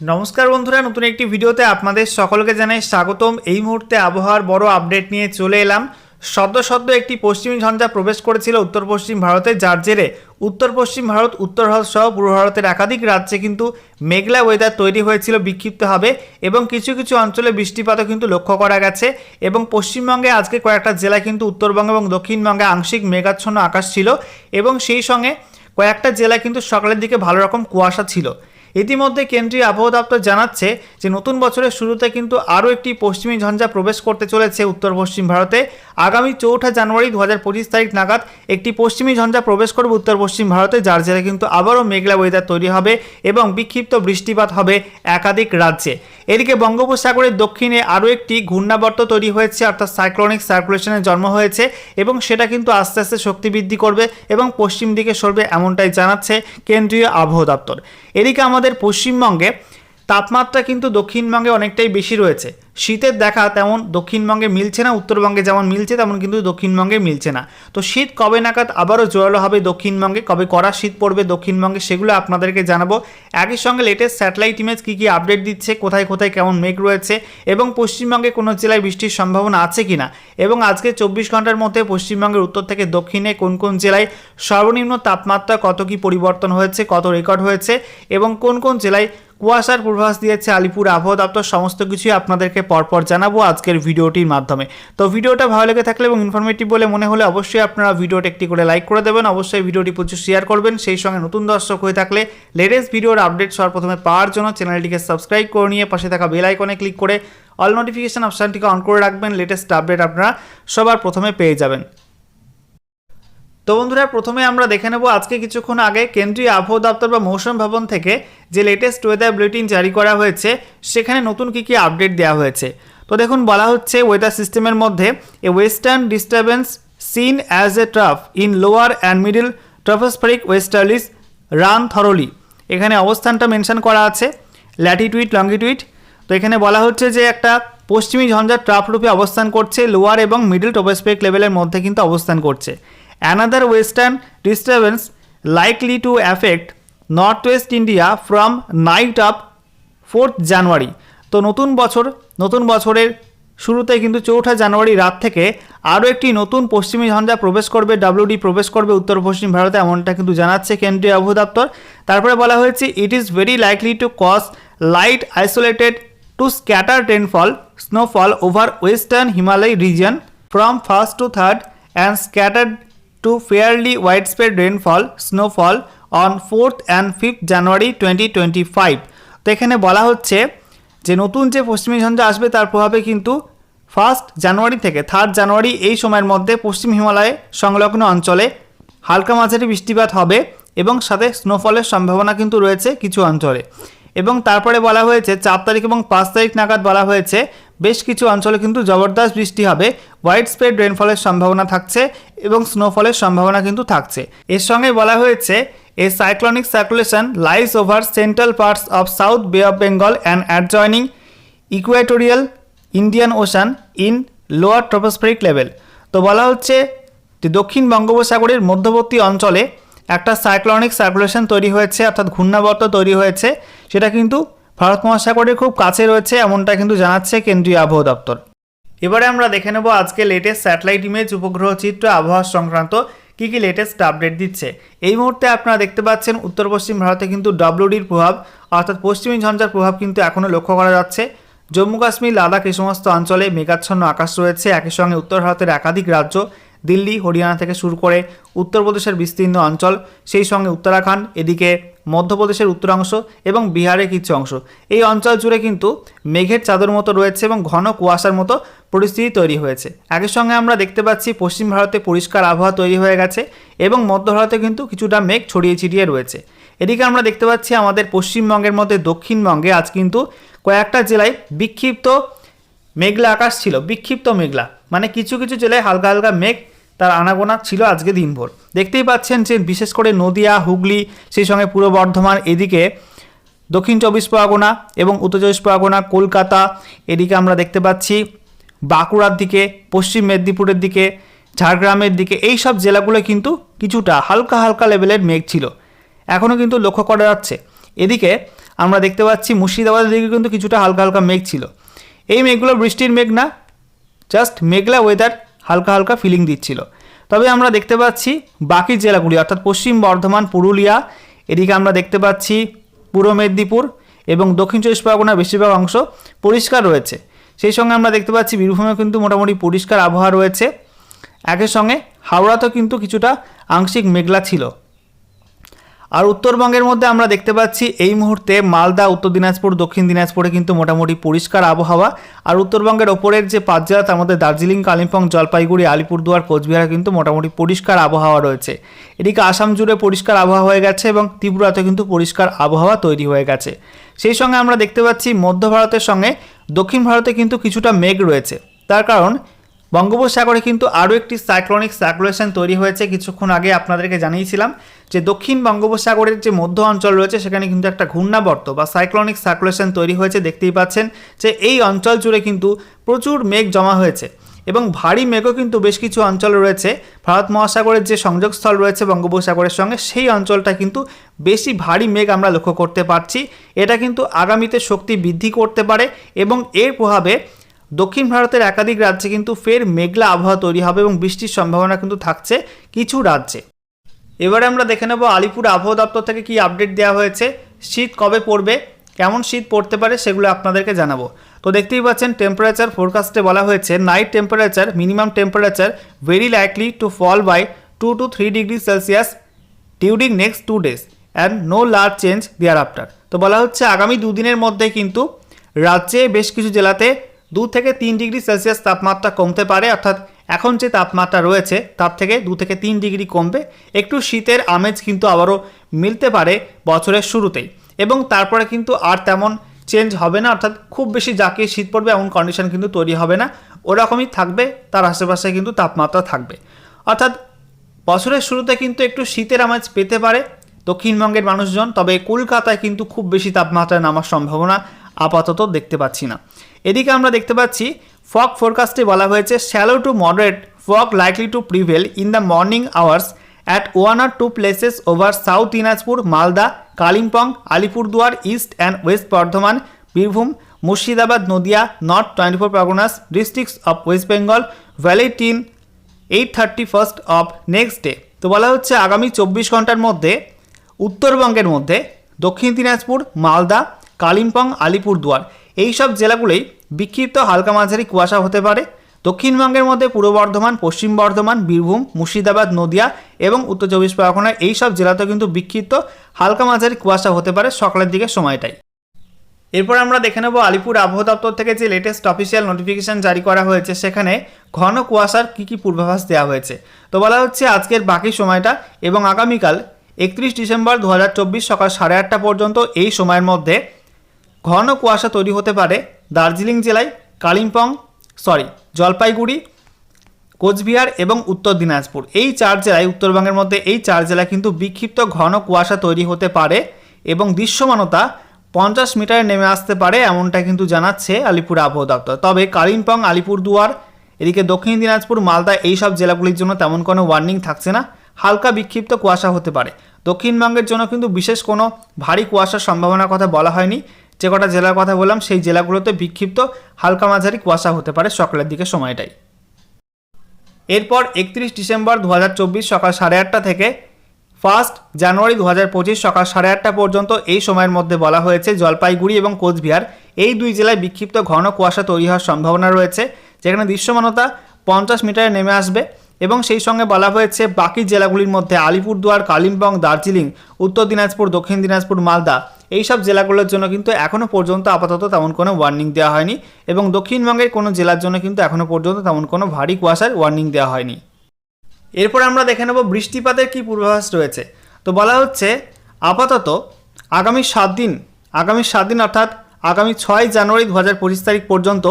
নমস্কার বন্ধুরা, নতুন একটি ভিডিওতে আপনাদের সকলকে জানাই স্বাগতম। এই মুহূর্তে আবহাওয়ার বড় আপডেট নিয়ে চলে এলাম। সদ্য সদ্য একটি পশ্চিমী ঝঞ্ঝা প্রবেশ করেছিল উত্তর পশ্চিম ভারতে, যার জেরে উত্তর পশ্চিম ভারত, উত্তর ভারত সহ পূর্ব ভারতের একাধিক রাজ্যে কিন্তু মেঘলা ওয়েদার তৈরি হয়েছিল বিক্ষিপ্তভাবে এবং কিছু কিছু অঞ্চলে বৃষ্টিপাতও কিন্তু লক্ষ্য করা গেছে এবং পশ্চিমবঙ্গে আজকে কয়েকটা জেলা কিন্তু উত্তরবঙ্গ এবং দক্ষিণবঙ্গে আংশিক মেঘাচ্ছন্ন আকাশ ছিল এবং সেই সঙ্গে কয়েকটা জেলায় কিন্তু সকালের দিকে ভালো রকম কুয়াশা ছিল। ইতিমধ্যে কেন্দ্রীয় আবহাওয়া দপ্তর জানাচ্ছে যে নতুন বছরের শুরুতে কিন্তু আরও একটি পশ্চিমী ঝঞ্ঝা প্রবেশ করতে চলেছে উত্তর পশ্চিম ভারতে। আগামী চৌঠা জানুয়ারি দু হাজার পঁচিশ তারিখ নাগাদ একটি পশ্চিমী ঝঞ্ঝা প্রবেশ করবে উত্তর পশ্চিম ভারতে, যার জেরে কিন্তু আবারও মেঘলা ওয়েদার তৈরি হবে এবং বিক্ষিপ্ত বৃষ্টিপাত হবে একাধিক রাজ্যে। এদিকে বঙ্গোপসাগরের দক্ষিণে আরও একটি ঘূর্ণাবর্ত তৈরি হয়েছে, অর্থাৎ সাইক্লোনিক সার্কুলেশনের জন্ম হয়েছে এবং সেটা কিন্তু আস্তে আস্তে শক্তি বৃদ্ধি করবে এবং পশ্চিম দিকে সরবে এমনটাই জানাচ্ছে কেন্দ্রীয় আবহাওয়া দপ্তর। এদিকে আমাদের পশ্চিমবঙ্গে তাপমাত্রা কিন্তু দক্ষিণবঙ্গে অনেকটাই বেশি রয়েছে। শীতের দেখা তেমন দক্ষিণবঙ্গে মিলছে না, উত্তরবঙ্গে যেমন মিলছে তেমন কিন্তু দক্ষিণবঙ্গে মিলছে না। তো শীত কবে নাগাদ আবারও জোরালো হবে দক্ষিণবঙ্গে? কবে কড়া শীত পড়বে দক্ষিণবঙ্গে? সেগুলো আপনাদেরকে জানাব। একই সঙ্গে লেটেস্ট স্যাটেলাইট ইমেজ কী কী আপডেট দিচ্ছে? কোথায় কোথায় কেমন মেঘ রয়েছে? এবং পশ্চিমবঙ্গে কোনো জেলায় বৃষ্টির সম্ভাবনা আছে কি না? এবং আজকে চব্বিশ ঘণ্টার মধ্যে পশ্চিমবঙ্গের উত্তর থেকে দক্ষিণে কোন কোন জেলায় সর্বনিম্ন তাপমাত্রা কত কি পরিবর্তন হয়েছে, কত রেকর্ড হয়েছে? এবং কোন কোন জেলায় কুয়াশার পূর্বাভাস দিয়েছে আলিপুর আবহাওয়া দপ্তর? সমস্ত কিছুই আপনাদেরকে পরপর জানাব আজকের ভিডিওটির মাধ্যমে। তো ভিডিওটা ভালো লেগে থাকলে এবং ইনফরমেটিভ বলে মনে হলে অবশ্যই আপনারা ভিডিওটা একটি করে লাইক করে দেবেন। অবশ্যই ভিডিওটি প্রচুর শেয়ার করবেন। সেই সঙ্গে নতুন দর্শক হয়ে থাকলে লেটেস্ট ভিডিওর আপডেট সবার প্রথমে পাওয়ার জন্য চ্যানেলটিকে সাবস্ক্রাইব করে নিয়ে পাশে থাকা বেল আইকনে ক্লিক করে অল নোটিফিকেশান অপশানটিকে অন করে রাখবেন। লেটেস্ট আপডেট আপনারা সবার প্রথমে পেয়ে যাবেন। তো বন্ধুরা, প্রথমে আমরা দেখে নেব আজকে কিছুক্ষণ আগে কেন্দ্রীয় আবহাওয়া দপ্তর বা মৌসুম ভবন থেকে যে লেটেস্ট ওয়েদার বুলেটিন জারি করা হয়েছে, সেখানে নতুন কী কী আপডেট দেওয়া হয়েছে। তো দেখুন, বলা হচ্ছে ওয়েদার সিস্টেমের মধ্যে a western disturbance seen as a trough in lower and middle tropospheric westerlies run roughly এখানে অবস্থানটা মেনশন করা আছে ল্যাটিটুইড লঙ্গিটুইড তো এখানে বলা হচ্ছে যে একটা পশ্চিমী ঝঞ্ঝার ট্রাফ রূপে অবস্থান করছে লোয়ার এবং মিডল ট্রপোস্ফেরিক লেভেলের মধ্যে কিন্তু অবস্থান করছে। Another western disturbance likely to affect north west India from night of fourth January তো নতুন বছর, নতুন বছরের শুরুতে কিন্তু চৌঠা জানুয়ারি রাত থেকে আরও একটি নতুন পশ্চিমী ঝঞ্ঝা প্রবেশ করবে ডাব্লিউডি প্রবেশ করবে উত্তর পশ্চিম ভারতে এমনটা কিন্তু জানাচ্ছে কেন্দ্রীয় আবহাওয়া দপ্তর। তারপরে বলা হয়েছে it is very likely to cause light isolated to scatter rainfall snowfall over western Himalaya region from first to third and scattered widespread rainfall snowfall on fourth and fifth January twenty twenty five তো এখানে বলা হচ্ছে যে নতুন যে পশ্চিমী ঝঞ্ঝা আসবে তার প্রভাবে কিন্তু ফার্স্ট জানুয়ারি থেকে থার্ড জানুয়ারি এই সময়ের মধ্যে পশ্চিম হিমালয়ে সংলগ্ন অঞ্চলে হালকা মাঝারি বৃষ্টিপাত হবে এবং সাথে স্নোফলের সম্ভাবনা কিন্তু রয়েছে কিছু অঞ্চলে। এবং তারপরে বলা হয়েছে, চার তারিখ এবং পাঁচ তারিখ নাগাদ বলা হয়েছে, বেশ কিছু অঞ্চলে কিন্তু জবরদস্ত বৃষ্টি হবে। হোয়াইট স্প্রেড রেনফলের সম্ভাবনা থাকছে এবং স্নোফলের সম্ভাবনা কিন্তু থাকছে। এর সঙ্গে বলা হয়েছে, a cyclonic circulation lies over central parts of south bay of Bengal and adjoining equatorial Indian ocean in lower tropospheric level তো বলা হচ্ছে যে দক্ষিণ বঙ্গোপসাগরের মধ্যবর্তী অঞ্চলে একটা সাইক্লনিক সার্কুলেশন তৈরি হয়েছে, অর্থাৎ ঘূর্ণাবর্ত তৈরি হয়েছে, সেটা কিন্তু ভারত মহাসাগরের খুব কাছে রয়েছে, এমনটা কিন্তু জানাচ্ছে কেন্দ্রীয় আবহাওয়া দপ্তর। এবারে আমরা দেখে নেব আজকে লেটেস্ট স্যাটেলাইট ইমেজ উপগ্রহ চিত্র আবহাওয়া সংক্রান্ত কী কী লেটেস্ট আপডেট দিচ্ছে। এই মুহূর্তে আপনারা দেখতে পাচ্ছেন উত্তর পশ্চিম ভারতে কিন্তু ডব্লিউডির প্রভাব, অর্থাৎ পশ্চিমী ঝঞ্ঝার প্রভাব কিন্তু এখনও লক্ষ্য করা যাচ্ছে। জম্মু কাশ্মীর, লাদাখ এই সমস্ত অঞ্চলে মেঘাচ্ছন্ন আকাশ রয়েছে, একই সঙ্গে উত্তর ভারতের একাধিক রাজ্য দিল্লি, হরিয়ানা থেকে শুরু করে উত্তরপ্রদেশের বিস্তীর্ণ অঞ্চল, সেই সঙ্গে উত্তরাখণ্ড, এদিকে মধ্যপ্রদেশের উত্তরাংশ এবং বিহারের কিছু অংশ। এই অঞ্চল জুড়ে কিন্তু মেঘের চাদর মতো রয়েছে এবং ঘন কুয়াশার মতো পরিস্থিতি তৈরি হয়েছে। একই সঙ্গে আমরা দেখতে পাচ্ছি পশ্চিম ভারতে পরিষ্কার আবহাওয়া তৈরি হয়ে গেছে এবং মধ্য ভারতে কিন্তু কিছুটা মেঘ ছড়িয়ে ছিটিয়ে রয়েছে। এদিকে আমরা দেখতে পাচ্ছি আমাদের পশ্চিমবঙ্গের মধ্যে দক্ষিণবঙ্গে আজ কিন্তু কয়েকটা জেলায় বিক্ষিপ্ত মেঘলা আকাশ ছিল, বিক্ষিপ্ত মেঘলা। মানে কিছু কিছু জেলায় হালকা হালকা মেঘ তার আনাগোনা ছিল আজকে দিনভর। দেখতেই পাচ্ছেন যে বিশেষ করে নদিয়া, হুগলি, সেই সঙ্গে পূর্ব বর্ধমান, এদিকে দক্ষিণ চব্বিশ পরগনা এবং উত্তর চব্বিশ পরগনা, কলকাতা, এদিকে আমরা দেখতে পাচ্ছি বাঁকুড়ার দিকে, পশ্চিম মেদিনীপুরের দিকে, ঝাড়গ্রামের দিকে, এই সব জেলাগুলো কিন্তু কিছুটা হালকা হালকা লেভেলের মেঘ ছিল। এখনও কিন্তু লক্ষ্য করা যাচ্ছে। এদিকে আমরা দেখতে পাচ্ছি মুর্শিদাবাদের দিকে কিন্তু কিছুটা হালকা হালকা মেঘ ছিল। এই মেঘগুলো বৃষ্টির মেঘ না জাস্ট মেঘলা ওয়েদার হালকা হালকা ফিলিং দিচ্ছিল। তবে আমরা দেখতে পাচ্ছি বাকি জেলাগুলি, অর্থাৎ পশ্চিম বর্ধমান, পুরুলিয়া, এদিকে আমরা দেখতে পাচ্ছি পূর্ব মেদিনীপুর এবং দক্ষিণ চব্বিশ পরগনার বেশিরভাগ অংশ পরিষ্কার রয়েছে। সেই সঙ্গে আমরা দেখতে পাচ্ছি বীরভূমে কিন্তু মোটামুটি পরিষ্কার আবহাওয়া রয়েছে। একই সঙ্গে হাওড়াতেও কিন্তু কিছুটা আংশিক মেঘলা ছিল। আর উত্তরবঙ্গের মধ্যে আমরা দেখতে পাচ্ছি এই মুহূর্তে মালদা, উত্তর দিনাজপুর, দক্ষিণ দিনাজপুরে কিন্তু মোটামুটি পরিষ্কার আবহাওয়া। আর উত্তরবঙ্গের ওপরের যে পাঁচ জেলা তার মধ্যে দার্জিলিং, কালিম্পং, জলপাইগুড়ি, আলিপুরদুয়ার, কোচবিহারে কিন্তু মোটামুটি পরিষ্কার আবহাওয়া রয়েছে। এদিকে আসাম জুড়ে পরিষ্কার আবহাওয়া হয়ে গেছে এবং ত্রিপুরাতে কিন্তু পরিষ্কার আবহাওয়া তৈরি হয়ে গেছে। সেই সঙ্গে আমরা দেখতে পাচ্ছি মধ্য ভারতের সঙ্গে দক্ষিণ ভারতে কিন্তু কিছুটা মেঘ রয়েছে। তার কারণ, বঙ্গোপসাগরে কিন্তু আরও একটি সাইক্লোনিক সার্কুলেশন তৈরি হয়েছে। কিছুক্ষণ আগে আপনাদেরকে জানিয়েছিলাম যে দক্ষিণ বঙ্গোপসাগরের যে মধ্য অঞ্চল রয়েছে, সেখানে কিন্তু একটা ঘূর্ণাবর্ত বা সাইক্লোনিক সার্কুলেশন তৈরি হয়েছে, দেখতেই পাচ্ছেন যে এই অঞ্চল জুড়ে কিন্তু প্রচুর মেঘ জমা হয়েছে এবং ভারী মেঘও কিন্তু বেশ কিছু অঞ্চল রয়েছে। ভারত মহাসাগরের যে সংযোগস্থল রয়েছে বঙ্গোপসাগরের সঙ্গে, সেই অঞ্চলটা কিন্তু বেশি ভারী মেঘ আমরা লক্ষ্য করতে পারছি। এটা কিন্তু আগামীতে শক্তি বৃদ্ধি করতে পারে এবং এর প্রভাবে দক্ষিণ ভারতের একাধিক রাজ্যে কিন্তু ফের মেঘলা আবহাওয়া তৈরি হবে এবং বৃষ্টির সম্ভাবনা কিন্তু থাকছে কিছু রাজ্যে। এবারে আমরা দেখে নেব আলিপুর আবহাওয়া দপ্তর থেকে কি আপডেট দেওয়া হয়েছে। শীত কবে পড়বে, কেমন শীত পড়তে পারে সেগুলো আপনাদেরকে জানাব। তো দেখতেই পাচ্ছেন টেম্পারেচার ফোরকাস্টে বলা হয়েছে night temperature minimum temperature very likely to fall by two to three degree Celsius during next two days and no large change thereafter তো বলা হচ্ছে, আগামী দুদিনের মধ্যে কিন্তু রাজ্যে বেশ কিছু জেলাতে দু থেকে তিন ডিগ্রি সেলসিয়াস তাপমাত্রা কমতে পারে, অর্থাৎ এখন যে তাপমাত্রা রয়েছে, তার থেকে দু থেকে তিন ডিগ্রি কমবে। একটু শীতের আমেজ কিন্তু আবারও মিলতে পারে বছরের শুরুতেই। এবং তারপরে কিন্তু আর তেমন চেঞ্জ হবে না, অর্থাৎ খুব বেশি যাকে শীত পড়বে এমন কন্ডিশন কিন্তু তৈরি হবে না। ওরকমই থাকবে, তার আশেপাশে কিন্তু তাপমাত্রা থাকবে। অর্থাৎ বছরের শুরুতে কিন্তু একটু শীতের আমেজ পেতে পারে দক্ষিণবঙ্গের মানুষজন, তবে কলকাতায় কিন্তু খুব বেশি তাপমাত্রায় নামার সম্ভাবনা আপাতত দেখতে পাচ্ছি না। এদিকে আমরা দেখতে পাচ্ছি, ফগ ফোরকাস্টে বলা হয়েছে shallow to moderate fog likely to prevail in the morning hours at one or two places over south Dinajpur Malda Kalimpong Alipurduar east and west Bardhaman Birbhum Murshidabad Nadia north twenty four Parganas districts of west Bengal valid till eight thirty first of next day তো বলা হচ্ছে আগামী চব্বিশ ঘণ্টার মধ্যে, উত্তরবঙ্গের মধ্যে দক্ষিণ দিনাজপুর, মালদা কালিম্পং, আলিপুরদুয়ার। এই সব জেলাগুলোই বিক্ষিপ্ত হালকা মাঝারি কুয়াশা হতে পারে। দক্ষিণবঙ্গের মধ্যে পূর্ব বর্ধমান, পশ্চিম বর্ধমান, বীরভূম, মুর্শিদাবাদ, নদিয়া এবং উত্তর চব্বিশ পরগনা এই সব জেলাতেও কিন্তু বিক্ষিপ্ত হালকা মাঝারি কুয়াশা হতে পারে সকালের দিকে সময়টাই এরপর আমরা দেখে নেব আলিপুর আবহাওয়া দপ্তর থেকে যে লেটেস্ট অফিসিয়াল নোটিফিকেশন জারি করা হয়েছে, সেখানে ঘন কুয়াশার কী কী পূর্বাভাস দেওয়া হয়েছে। তো বলা হচ্ছে আজকের বাকি সময়টা এবং আগামীকাল একত্রিশ ডিসেম্বর দু হাজার চব্বিশ সকাল সাড়ে আটটা পর্যন্ত এই সময়ের মধ্যে ঘন কুয়াশা তৈরি হতে পারে দার্জিলিং জেলায় কালিম্পং সরি জলপাইগুড়ি, কোচবিহার এবং উত্তর দিনাজপুর। এই চার জেলায়, উত্তরবঙ্গের মধ্যে এই চার জেলায় কিন্তু বিক্ষিপ্ত ঘন কুয়াশা তৈরি হতে পারে এবং দৃশ্যমানতা পঞ্চাশ মিটারে নেমে আসতে পারে এমনটা কিন্তু জানাচ্ছে আলিপুর আবহাওয়া দপ্তর। তবে কালিম্পং, আলিপুরদুয়ার, এদিকে দক্ষিণ দিনাজপুর, মালদা এই সব জেলাগুলির জন্য তেমন কোনো ওয়ার্নিং থাকছে না। হালকা বিক্ষিপ্ত কুয়াশা হতে পারে। দক্ষিণবঙ্গের জন্য কিন্তু বিশেষ কোনো ভারী কুয়াশার সম্ভাবনার কথা বলা হয়নি। যে কটা জেলার কথা বললাম, সেই জেলাগুলোতে বিক্ষিপ্ত হালকা মাঝারি কুয়াশা হতে পারে সকালের দিকে সময়টাই। এরপর একত্রিশ ডিসেম্বর দু হাজার চব্বিশ সকাল সাড়ে আটটা থেকে ফার্স্ট জানুয়ারি দু হাজার পঁচিশ সকাল সাড়ে আটটা পর্যন্ত এই সময়ের মধ্যে বলা হয়েছে জলপাইগুড়ি এবং কোচবিহার। এই দুই জেলায় বিক্ষিপ্ত ঘন কুয়াশা তৈরি হওয়ার সম্ভাবনা রয়েছে, যেখানে দৃশ্যমানতা পঞ্চাশ মিটারে নেমে আসবে এবং সেই সঙ্গে বলা হয়েছে বাকি জেলাগুলির মধ্যে আলিপুরদুয়ার, কালিম্পং, দার্জিলিং, উত্তর দিনাজপুর, দক্ষিণ দিনাজপুর, মালদা এইসব জেলাগুলোর জন্য কিন্তু এখনও পর্যন্ত আপাতত তেমন কোনো ওয়ার্নিং দেওয়া হয়নি এবং দক্ষিণবঙ্গের কোনো জেলার জন্য কিন্তু এখনও পর্যন্ত তেমন কোনো ভারী কুয়াশার ওয়ার্নিং দেওয়া হয়নি। এরপর আমরা দেখে নেব বৃষ্টিপাতের কী পূর্বাভাস রয়েছে। তো বলা হচ্ছে আপাতত আগামী সাত দিন, আগামী সাত দিন অর্থাৎ আগামী ছয় জানুয়ারি দু হাজার পঁচিশ তারিখ পর্যন্ত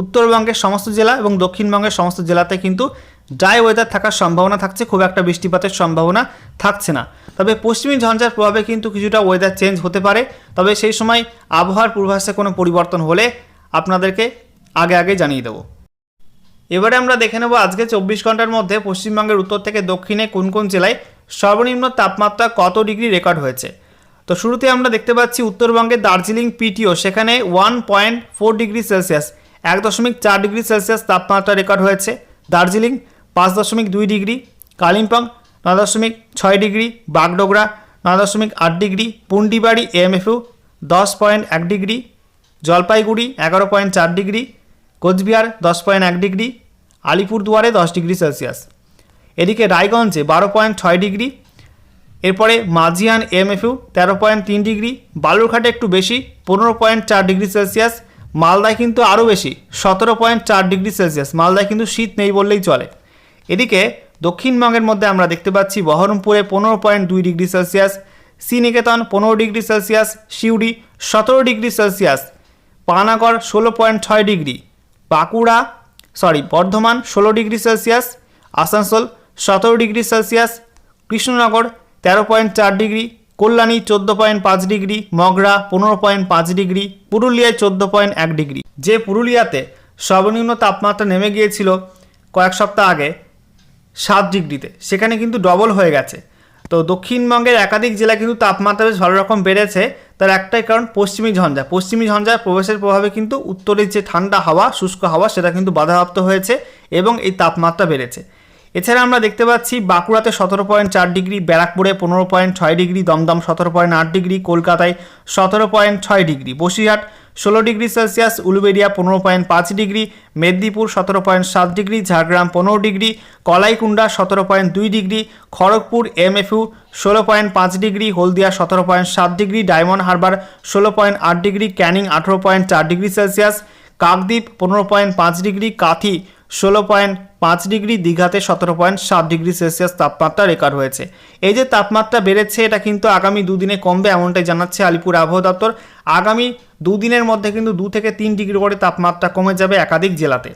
উত্তরবঙ্গের সমস্ত জেলা এবং দক্ষিণবঙ্গের সমস্ত জেলাতে কিন্তু ড্রাই ওয়েদার থাকার সম্ভাবনা থাকছে, খুব একটা বৃষ্টিপাতের সম্ভাবনা থাকছে না। তবে পশ্চিমী ঝঞ্ঝার প্রভাবে কিন্তু কিছুটা ওয়েদার চেঞ্জ হতে পারে। তবে সেই সময় আবহাওয়ার পূর্বাভাসে কোনো পরিবর্তন হলে আপনাদেরকে আগে আগে জানিয়ে দেবো। এবারে আমরা দেখে নেব আজকে চব্বিশ ঘণ্টার মধ্যে পশ্চিমবঙ্গের উত্তর থেকে দক্ষিণে কোন কোন জেলায় সর্বনিম্ন তাপমাত্রা কত ডিগ্রি রেকর্ড হয়েছে? তো শুরুতে আমরা দেখতে পাচ্ছি উত্তরবঙ্গের দার্জিলিং পিটিও সেখানে one point four degree Celsius এক দশমিক চার ডিগ্রি সেলসিয়াস তাপমাত্রা রেকর্ড হয়েছে। দার্জিলিং, পাঁচ দশমিক দুই ডিগ্রি, কালিম্পং, নয় দশমিক ছয় ডিগ্রি, বাগডোগরা, নয় দশমিক আট ডিগ্রি, পুন্ডিবাড়ি এমএফইউ দশ পয়েন্ট এক ডিগ্রি, জলপাইগুড়ি, এগারো পয়েন্ট চার ডিগ্রি, কোচবিহার, দশ পয়েন্ট এক ডিগ্রি, আলিপুরদুয়ারে দশ ডিগ্রি সেলসিয়াস। এদিকে রায়গঞ্জে বারো পয়েন্ট ছয় ডিগ্রি, এরপরে মাঝিয়ান এমএফইউ তেরো পয়েন্ট তিন ডিগ্রি, বালুরঘাটে একটু বেশি, পনেরো পয়েন্ট চার ডিগ্রি সেলসিয়াস মালদায় কিন্তু আরও বেশি, সতেরো পয়েন্ট চার ডিগ্রি সেলসিয়াস। মালদায় কিন্তু শীত নেই বললেই চলে। এদিকে দক্ষিণবঙ্গের মধ্যে আমরা দেখতে পাচ্ছি, বহরমপুরে পনেরো পয়েন্ট দুই ডিগ্রি সেলসিয়াস, শ্রীনিকেতন পনেরো ডিগ্রি সেলসিয়াস, সিউড়ি সতেরো ডিগ্রি সেলসিয়াস, পানাগড় ষোলো পয়েন্ট ছয় ডিগ্রি, বাঁকুড়া সরি বর্ধমান ষোলো ডিগ্রি সেলসিয়াস, আসানসোল সতেরো ডিগ্রি সেলসিয়াস, কৃষ্ণনগর তেরো পয়েন্ট চার ডিগ্রি কল্যাণী চোদ্দ পয়েন্ট পাঁচ ডিগ্রি, মগরা পনেরো পয়েন্ট পাঁচ ডিগ্রি, পুরুলিয়ায় চোদ্দ পয়েন্ট এক ডিগ্রি। যে পুরুলিয়াতে সর্বনিম্ন তাপমাত্রা নেমে গিয়েছিল কয়েক সপ্তাহ আগে সাত ডিগ্রিতে, সেখানে কিন্তু ডবল হয়ে গেছে। তো দক্ষিণবঙ্গের একাধিক জেলা কিন্তু তাপমাত্রা বেশ ভালো রকম বেড়েছে। তার একটাই কারণ পশ্চিমী ঝঞ্ঝা। পশ্চিমী ঝঞ্ঝার প্রবেশের প্রভাবে কিন্তু উত্তরের যে ঠান্ডা হাওয়া, শুষ্ক হাওয়া, সেটা কিন্তু বাধাপ্রাপ্ত হয়েছে এবং এই তাপমাত্রা বেড়েছে। এছাড়া আমরা দেখতে পাচ্ছি বাঁকুড়াতে সতেরো পয়েন্ট চার ডিগ্রি, ব্যারাকপুরে পনেরো পয়েন্ট ছয় ডিগ্রি, দমদম সতেরো পয়েন্ট আট ডিগ্রি, কলকাতায় সতেরো পয়েন্ট ছয় ডিগ্রি, বসিরহাট ষোলো ডিগ্রি সেলসিয়াস উলুবেড়িয়া পনেরো পয়েন্ট পাঁচ ডিগ্রি, মেদিনীপুর সতেরো পয়েন্ট সাত ডিগ্রি, ঝাড়গ্রাম পনেরো ডিগ্রি, কলাইকুণ্ডা সতেরো পয়েন্ট দুই ডিগ্রি, খড়গপুর এমএফইউ ষোলো পয়েন্ট পাঁচ ডিগ্রি, হলদিয়া সতেরো পয়েন্ট সাত ডিগ্রি, ডায়মন্ড হারবার ষোলো পয়েন্ট আট ডিগ্রি, ক্যানিং আঠেরো পয়েন্ট চার ডিগ্রি সেলসিয়াস, কাকদ্বীপ পনেরো পয়েন্ট পাঁচ ডিগ্রি, কাথি ষোলো পয়েন্ট পাঁচ ডিগ্রি দীঘাতে সতেরো পয়েন্ট সাত ডিগ্রি সেলসিয়াস তাপমাত্রা রেকর্ড হয়েছে। এই যে তাপমাত্রা বেড়েছে, এটা কিন্তু আগামী দুদিনে কমবে এমনটাই জানাচ্ছে আলিপুর আবহাওয়া দপ্তর। আগামী দুদিনের মধ্যে কিন্তু দু থেকে তিন ডিগ্রি করে তাপমাত্রা কমে যাবে একাধিক জেলাতে।